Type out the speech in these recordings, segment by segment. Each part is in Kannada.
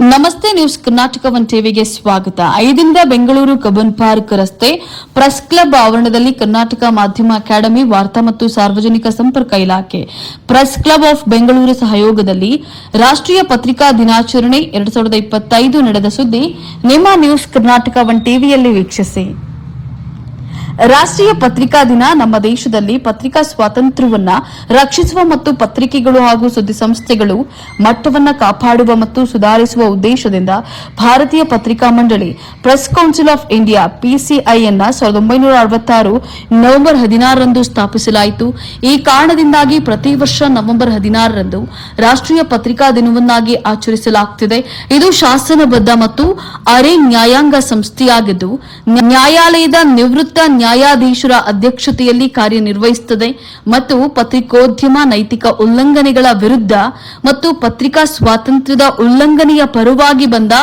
ನಮಸ್ತೆ ನ್ಯೂಸ್ ಕರ್ನಾಟಕ ಒನ್ ಟಿವಿಗೆ ಸ್ವಾಗತ. ಐದಿಂದ ಬೆಂಗಳೂರು ಕಬ್ಬನ್ ಪಾರ್ಕ್ ರಸ್ತೆ ಪ್ರೆಸ್ ಕ್ಲಬ್ ಆವರಣದಲ್ಲಿ ಕರ್ನಾಟಕ ಮಾಧ್ಯಮ ಅಕಾಡೆಮಿ ವಾರ್ತಾ ಮತ್ತು ಸಾರ್ವಜನಿಕ ಸಂಪರ್ಕ ಇಲಾಖೆ. ಪ್ರೆಸ್ ಕ್ಲಬ್ ಆಫ್ ಬೆಂಗಳೂರು ಸಹಯೋಗದಲ್ಲಿ ರಾಷ್ಟ್ರೀಯ ಪತ್ರಿಕಾ ದಿನಾಚರಣೆ ಎರಡ್ ಸಾವಿರದ ಇಪ್ಪತ್ತೈದು ನಡೆದ ಸುದ್ದಿ. ನಿಮ್ಮ ನ್ಯೂಸ್ ಕರ್ನಾಟಕ ಒನ್ ಟಿವಿಯಲ್ಲಿ ವೀಕ್ಷಿಸಿ. ರಾಷ್ಟ್ರೀಯ ಪತ್ರಿಕಾ ದಿನ ನಮ್ಮ ದೇಶದಲ್ಲಿ ಪತ್ರಿಕಾ ಸ್ವಾತಂತ್ರ್ಯವನ್ನ ರಕ್ಷಿಸುವ ಮತ್ತು ಪತ್ರಿಕೆಗಳು ಹಾಗೂ ಸುದ್ದಿ ಸಂಸ್ಥೆಗಳು ಮಟ್ಟವನ್ನ ಕಾಪಾಡುವ ಮತ್ತು ಸುಧಾರಿಸುವ ಉದ್ದೇಶದಿಂದ ಭಾರತೀಯ ಪತ್ರಿಕಾ ಮಂಡಳಿ ಪ್ರೆಸ್ ಕೌನ್ಸಿಲ್ ಆಫ್ ಇಂಡಿಯಾ ಪಿಸಿಐಎನ್ನ ಸಾವಿರದ ಒಂಬೈನೂರ ಅರವತ್ತಾರು ನವೆಂಬರ್ ಹದಿನಾರರಂದು ಸ್ಥಾಪಿಸಲಾಯಿತು. ಈ ಕಾರಣದಿಂದಾಗಿ ಪ್ರತಿ ವರ್ಷ ನವೆಂಬರ್ ಹದಿನಾರರಂದು ರಾಷ್ಟ್ರೀಯ ಪತ್ರಿಕಾ ದಿನವನ್ನಾಗಿ ಆಚರಿಸಲಾಗುತ್ತಿದೆ ಇದು ಶಾಸನಬದ್ಧ ಮತ್ತು ಅರೆ ನ್ಯಾಯಾಂಗ ಸಂಸ್ಥೆಯಾಗಿದ್ದು, ನ್ಯಾಯಾಲಯದ ನಿವೃತ್ತ ನ್ಯಾಯಾಧೀಶರ ಅಧ್ಯಕ್ಷತೆಯಲ್ಲಿ ಕಾರ್ಯನಿರ್ವಹಿಸುತ್ತದೆ ಮತ್ತು ಪತ್ರಿಕೋದ್ಯಮ ನೈತಿಕ ಉಲ್ಲಂಘನೆಗಳ ವಿರುದ್ಧ ಮತ್ತು ಪತ್ರಿಕಾ ಸ್ವಾತಂತ್ರ್ಯದ ಉಲ್ಲಂಘನೆಯ ಪರವಾಗಿ ಬಂದ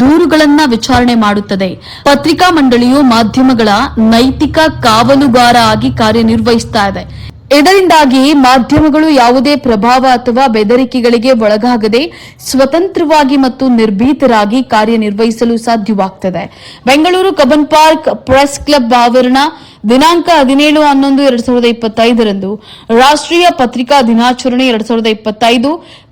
ದೂರುಗಳನ್ನು ವಿಚಾರಣೆ ಮಾಡುತ್ತದೆ. ಪತ್ರಿಕಾ ಮಂಡಳಿಯು ಮಾಧ್ಯಮಗಳ ನೈತಿಕ ಕಾವಲುಗಾರ ಆಗಿ ಕಾರ್ಯನಿರ್ವಹಿಸುತ್ತಿದೆ ಇದೆ. ಇದರಿಂದಾಗಿ ಮಾಧ್ಯಮಗಳು ಯಾವುದೇ ಪ್ರಭಾವ ಅಥವಾ ಬೆದರಿಕೆಗಳಿಗೆ ಒಳಗಾಗದೆ ಸ್ವತಂತ್ರವಾಗಿ ಮತ್ತು ನಿರ್ಭೀತರಾಗಿ ಕಾರ್ಯನಿರ್ವಹಿಸಲು ಸಾಧ್ಯವಾಗ್ತದೆ. Bengaluru Cubbon Park press club ಆವರಣ ದಿನಾಂಕ ಹದಿನೇಳು ಹನ್ನೊಂದು ಎರಡ್ ಸಾವಿರದ ಇಪ್ಪತ್ತೈದರಂದು ರಾಷ್ಟ್ರೀಯ ಪತ್ರಿಕಾ ದಿನಾಚರಣೆ ಎರಡ್ ಸಾವಿರದ ಇಪ್ಪತ್ತೈದು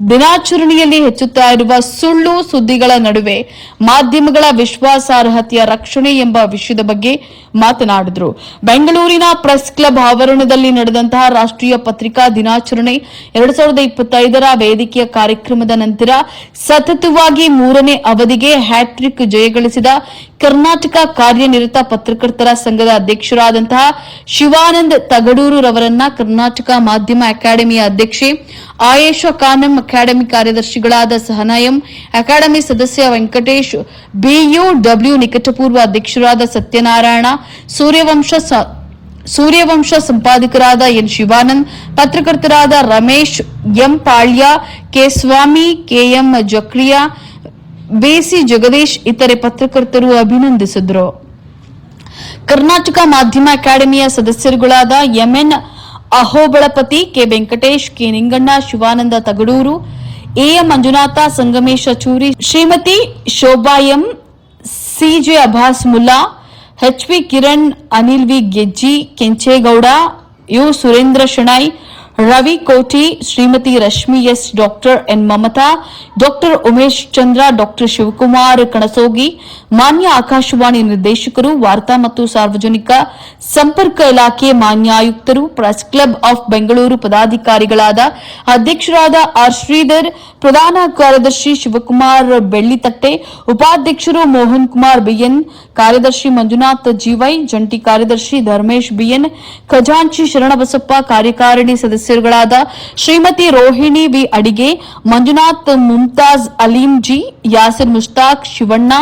ದಿನಾಚರಣೆಯಲ್ಲಿ ಹೆಚ್ಚುತ್ತಾ ಇರುವ ಸುಳ್ಳು ಸುದ್ದಿಗಳ ನಡುವೆ ಮಾಧ್ಯಮಗಳ ವಿಶ್ವಾಸಾರ್ಹತೆಯ ರಕ್ಷಣೆ ಎಂಬ ವಿಷಯದ ಬಗ್ಗೆ ಮಾತನಾಡಿದರು. ಬೆಂಗಳೂರಿನ ಪ್ರೆಸ್ ಕ್ಲಬ್ ಆವರಣದಲ್ಲಿ ನಡೆದಂತಹ ರಾಷ್ಟ್ರೀಯ ಪತ್ರಿಕಾ ದಿನಾಚರಣೆ ಎರಡ್ ಸಾವಿರದ ಇಪ್ಪತ್ತೈದರ ವೇದಿಕೆಯ ಕಾರ್ಯಕ್ರಮದ ನಂತರ ಸತತವಾಗಿ ಮೂರನೇ ಅವಧಿಗೆ ಹ್ಯಾಟ್ರಿಕ್ ಜಯಗಳಿಸಿದ ಕರ್ನಾಟಕ ಕಾರ್ಯನಿರತ ಪತ್ರಕರ್ತರ ಸಂಘದ ಅಧ್ಯಕ್ಷರಾದಂತಹ ಶಿವಾನಂದ್ ತಗಡೂರು ರವರನ್ನ ಕರ್ನಾಟಕ ಮಾಧ್ಯಮ ಅಕಾಡೆಮಿ ಅಧ್ಯಕ್ಷೆ ಆಯೇಷಾ ಕಾನಂ ಅಕಾಡೆಮಿ ಕಾರ್ಯದರ್ಶಿಗಳಾದ ಸಹನಯಂ, ಅಕಾಡೆಮಿ ಸದಸ್ಯ ವೆಂಕಟೇಶ್, ಬಿಯುಡಬ್ಲ್ಯೂ ನಿಕಟಪೂರ್ವ ಅಧ್ಯಕ್ಷರಾದ ಸತ್ಯನಾರಾಯಣ, ಸೂರ್ಯವಂಶ ಸೂರ್ಯವಂಶ ಸಂಪಾದಕರಾದ N Shivanand, ಪತ್ರಕರ್ತರಾದ Ramesh M Palya, K Swamy KM Zakaria ಬೇಸಿ Jagadish, ಇತರೆ ಪತ್ರಕರ್ತರು ಅಭಿನಂದಿಸಿದ್ರು. ಕರ್ನಾಟಕ ಮಾಧ್ಯಮ ಅಕಾಡೆಮಿಯ ಸದಸ್ಯರುಗಳಾದ MN Ahobalapathi, K Venkatesh, K Ninganna, Shivananda Thagadur AM Manjunatha, Sangamesha Churi, Shrimati Shobha M, CJ Abhas Mulla, H V Kiran, Anil V Gejji, Kenchegowda, U Surendra Shenoy Ravi Koti Shrimati Rashmi S doctor N Mamata doctor Umesh Chandra doctor Shivakumar Kanasogi ಮಾನ್ಯ ಆಕಾಶವಾಣಿ ನಿರ್ದೇಶಕರು ವಾರ್ತಾ ಮತ್ತು ಸಾರ್ವಜನಿಕ ಸಂಪರ್ಕ ಇಲಾಖೆ ಮಾನ್ಯ ಆಯುಕ್ತರು ಪ್ರೆಸ್ ಕ್ಲಬ್ ಆಫ್ ಬೆಂಗಳೂರು ಪದಾಧಿಕಾರಿಗಳಾದ ಅಧ್ಯಕ್ಷರಾದ ಆರ್ ಶ್ರೀಧರ್ ಪ್ರಧಾನ ಕಾರ್ಯದರ್ಶಿ ಶಿವಕುಮಾರ್ ಬೆಳ್ಳಿತಟ್ಟೆ ಉಪಾಧ್ಯಕ್ಷರು ಮೋಹನ್ ಕುಮಾರ್ ಬಿಎನ್ ಕಾರ್ಯದರ್ಶಿ ಮಂಜುನಾಥ್ ಜಿವೈ ಜಂಟಿ ಕಾರ್ಯದರ್ಶಿ ಧರ್ಮೇಶ್ ಬಿಎನ್ ಖಜಾಂಚಿ ಶರಣಬಸಪ್ಪ ಕಾರ್ಯಕಾರಿಣಿ ಸದಸ್ಯರುಗಳಾದ ಶ್ರೀಮತಿ ರೋಹಿಣಿ ವಿ ಅಡಿಗೆ, ಮಂಜುನಾಥ್ ಮುಮ್ತಾಜ್ ಅಲೀಂ ಜಿ, ಯಾಸಿರ್ ಮುಷ್ತಾಕ್ ಶಿವಣ್ಣ,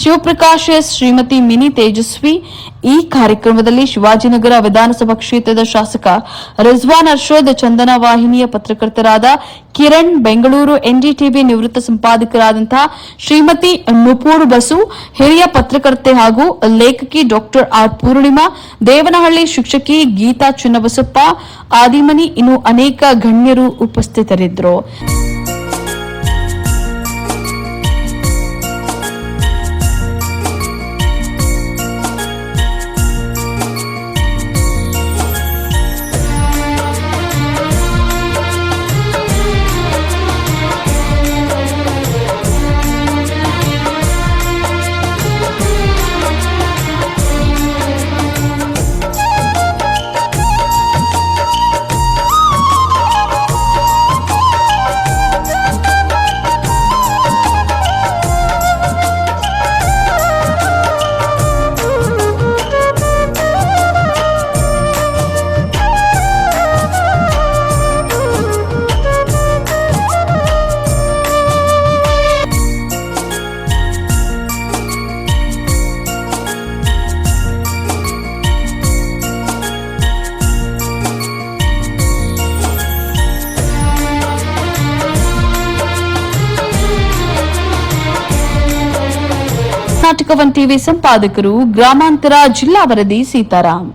ಶಿವಪ್ರಕಾಶ್ ಶ್ರೀಮತಿ ಮಿನಿ ತೇಜಸ್ವಿ ಈ ಕಾರ್ಯಕ್ರಮದಲ್ಲಿ ಶಿವಾಜಿನಗರ ವಿಧಾನಸಭಾ ಕ್ಷೇತ್ರದ ಶಾಸಕ ರಿಜ್ವಾನ್ ಅರ್ಷದ್ ಚಂದನ ವಾಹಿನಿಯ ಪತ್ರಕರ್ತರಾದ ಕಿರಣ್ ಬೆಂಗಳೂರು ಎನ್ಡಿಟಿವಿ ನಿವೃತ್ತ ಸಂಪಾದಕರಾದಂತಹ ಶ್ರೀಮತಿ ನುಪೂರ್ ಬಸು, ಹಿರಿಯ ಪತ್ರಕರ್ತೆ ಹಾಗೂ ಲೇಖಕಿ ಡಾಕ್ಟರ್ ಆರ್ ಪೂರ್ಣಿಮಾ, ದೇವನಹಳ್ಳಿ ಶಿಕ್ಷಕಿ ಗೀತಾ ಚಿನ್ನಬಸಪ್ಪ, ಆದಿಮನಿ ಇನ್ನು ಅನೇಕ ಗಣ್ಯರು ಉಪಸ್ಥಿತರಿದ್ದರು. ಕರ್ನಾಟಕ ಒನ್ ಟಿವಿ ಸಂಪಾದಕರು ಗ್ರಾಮಾಂತರ ಜಿಲ್ಲಾ ವರದಿ ಸೀತಾರಾಮ್.